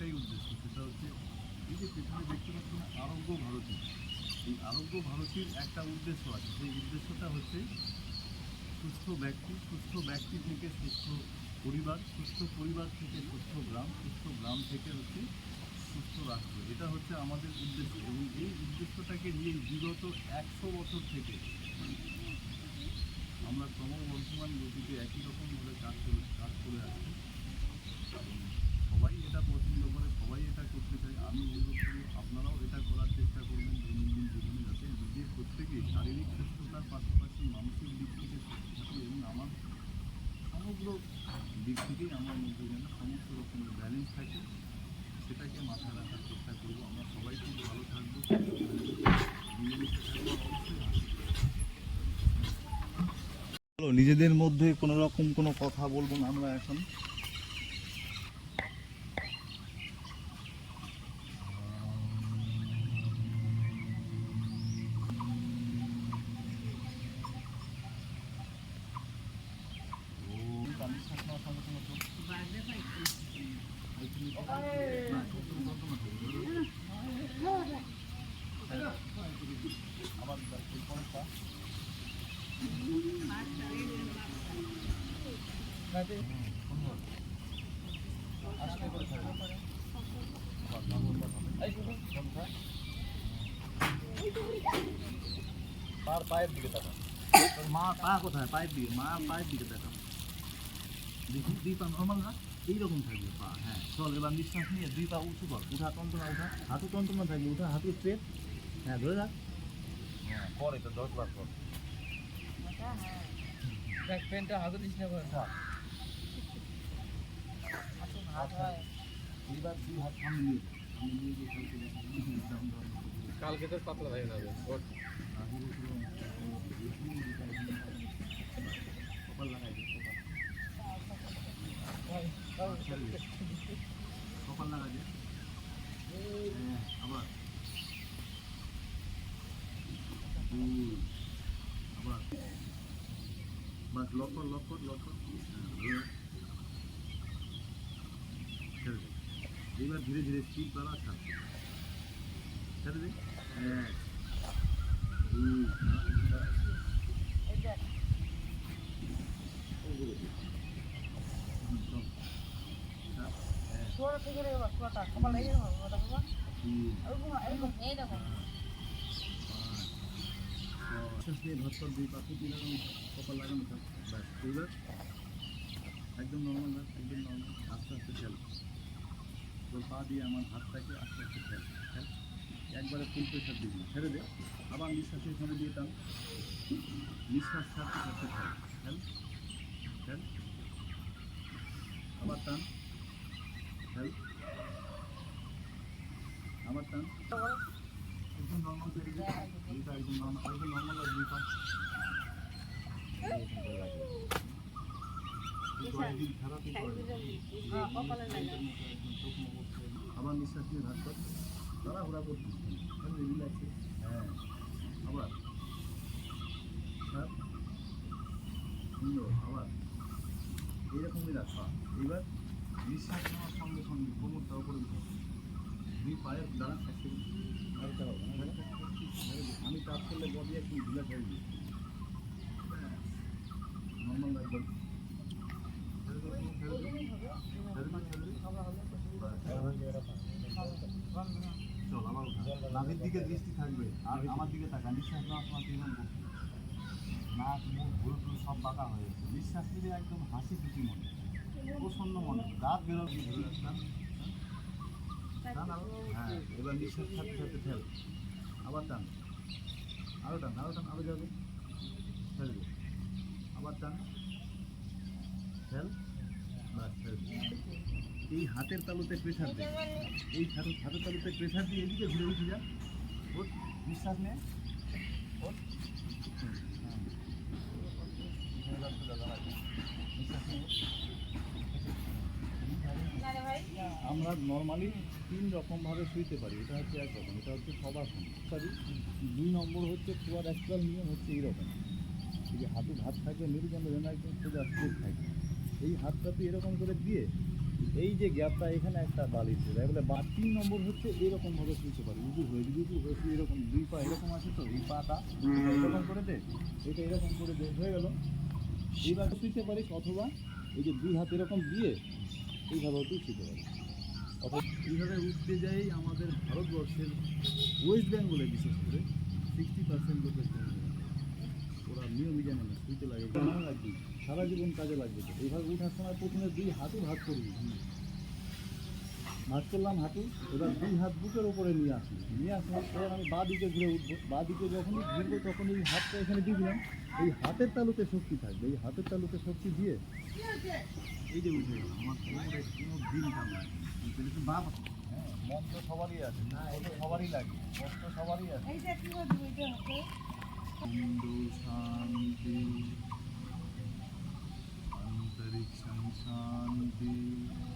একটাই উদ্দেশ্য, সেটা হচ্ছে এই যে পেছনে দেখতে পাচ্ছেন আরোগ্য ভারতী, এই আরোগ্য ভারতীর একটা উদ্দেশ্য আছে। সেই উদ্দেশ্যটা হচ্ছে সুস্থ ব্যক্তি সুস্থ ব্যক্তি থেকে সুস্থ পরিবার সুস্থ পরিবার থেকে সুস্থ গ্রাম সুস্থ গ্রাম থেকে হচ্ছে সুস্থ রাষ্ট্র। এটা হচ্ছে আমাদের উদ্দেশ্য এবং এই উদ্দেশ্যটাকে নিয়ে বিগত একশো বছর থেকে আমরা ক্রমবর্ধমান গতিতে একই রকমভাবে কাজ করে কাজ করে আসছি। সবাই এটা পছন্দ করে, সবাই এটা করতে চায়। আমি অনুরোধ করি আপনারাও এটা করার চেষ্টা করবেন দৈনন্দিন জীবনে যাতে নিজের প্রত্যেকেই শারীরিক সুস্থতার পাশাপাশি মানসিক দিক থেকে সুস্থ থাকে এবং আমার সমগ্র দিক থেকেই আমার মধ্যে যেন সমস্ত রকমের ব্যালেন্স থাকে, সেটাকে মাথায় রাখার চেষ্টা করব। আমরা সবাই খুব ভালো থাকব, নিজেদের মধ্যে কোনো রকম কোনো কথা বলব না আমরা এখন আবার এই পরেরটা পার পায়ের দিকে তোর মা পা কোথায়? পায়ের দিকে মা পায়ের দিকে তাকান দেখি দুই পা নর্মাল না? এইরকম থাকবে পা হ্যাঁ। চল এবার নিঃশ্বাস নিয়ে দুই পা উঁচু কর। উঠা টন্তনা উঠা। হাঁটু টন্তনা থাকবে উঠা হাঁটু স্ট্রেট হ্যাঁ ধরে রাখ। হ্যাঁ কর এটা দশ বার কর দেখ পেনটা হাতে দিস না করে আচ্ছা আচ্ছা এবার দুই হাত সামনে নিয়ে যা। সামনে নিয়ে গিয়ে কালকে তোর পাতলা হয়ে যাবে। কপাল লাগাই আবার। আবার বাস লক কর লক কর লক কর হ্যাঁ, ধরে। ছেড়ে দে এইবার ধীরে ধীরে স্পিড বাড়া ছাড় ছেড়ে এক একদম নর্মাল একদম নর্মাল আস্তে আস্তে খেল। তোর পা দিয়ে আমার হাতটাকে আস্তে আস্তে খেল খেল একবারে ফুল প্রেশার দিবি ছেড়ে দে। আবার নিঃশ্বাস এখানে দিয়ে টান। নিঃশ্বাস ছাড়তে ছাড়তে খেল খেল খেল আবার টান খেল আবার টান। একদম নর্মাল দুইটা একদম নর্মাল একদম নর্মাল আর দুই হ্যাঁ কপালে লাগে আবার নিঃশ্বাস নিয়ে ভাগ কর তাড়াহুড়া করছিস কেন রিল্যাক্সে হ্যাঁ আবার আবার এইরকমই রাখা এবার নিঃশ্বাস নেওয়ার সঙ্গে সঙ্গে কোমরটা উঠে দুই পায়ের দ্বারা আমি কাজ করলে বডি একটু ঢিলা হয়ে যায় নর্মাল রাখবেন ছেড়ে দাও, ছেড়ে দাও, ছেড়ে দাও, ছেড়ে দাও। চল আবার উঠা। নাভির দিকে দৃষ্টি থাকবে আর আমার দিকে তাকা নিঃশ্বাস নেওয়ার সময় এরকম করছিস। নাক মুখ ভুল টুল সব বাঁকা হয়ে গেছে। নিঃশ্বাস নিলে একদম হাসি খুশি মনে প্রসন্ন মনে রাত টান হ্যাঁ এবার নিঃশ্বাস ছাড়তে ছাড়তে ঠেল। আবার টান। আরও টান আরও টান আরও যাবে। দে আবার টান। দে এই হাতের তালুতে প্রেশার দে। এই হাতের হাতের তালুতে প্রেশার দিয়ে এদিকে ঘুরে উঠে যা। ওর নিঃশ্বাস নে। আমরা নর্মালি তিন রকমভাবে শুইতে পারি। এটা হচ্ছে এক রকম। এটা হচ্ছে সবাসন সরি, দুই নম্বর হচ্ছে খোয়ার অ্যাকচুয়াল নিয়ম হচ্ছে এইরকম। এই যে হাঁটু ভাত থাকবে মেরুদণ্ড যেন একদম সোজা স্ট্রেট থাকে। এই হাতটা তুই এরকম করে দিয়ে এই যে গ্যাপটা এখানে একটা বালি ছিল। এবারে বা তিন নম্বর হচ্ছে এরকম ভাবে শুইতে পারি। উঁচু হয়ে উঁচু হয়ে শুয়ে এরকম দুই পা এরকম আছে তো এই পাটা। এরকম করে দে এটা এরকম করে দে হয়ে গেল। এইভাবে শুইতে পারিস অথবা এই যে দুই হাত এরকম দিয়ে এইভাবেও তুই শুতে পারিস। অথবা এইভাবে উঠতে যাই আমাদের ভারতবর্ষের ওয়েস্ট বেঙ্গলে বিশেষ করে সিক্সটি পার্সেন্ট লোকের নিয়মই জানে না শুইতে লাগে কেমন লাগবে সারা জীবন কাজে লাগবে তো এইভাবে উঠার সময় প্রথমে দুই হাতও ভাগ করবি ভাগ করলাম হাঁটু এবার দুই হাত বুকের উপরে নিয়ে আসি নিয়ে আসার পর আমি বাঁ দিকে ঘুরে উঠবো বাঁ দিকে যখনই ঘুরবো তখন এই হাতটা এখানে দিয়ে দিলাম এই হাতের তালুতে শক্তি থাকবে এই হাতের তালুতে শক্তি দিয়ে এই যে উঠে। আমার কোনো দিন কামড়ায় বাপ হ্যাঁ মন তো সবারই আছে কষ্ট সবারই লাগে কষ্ট সবারই আছে Thank you.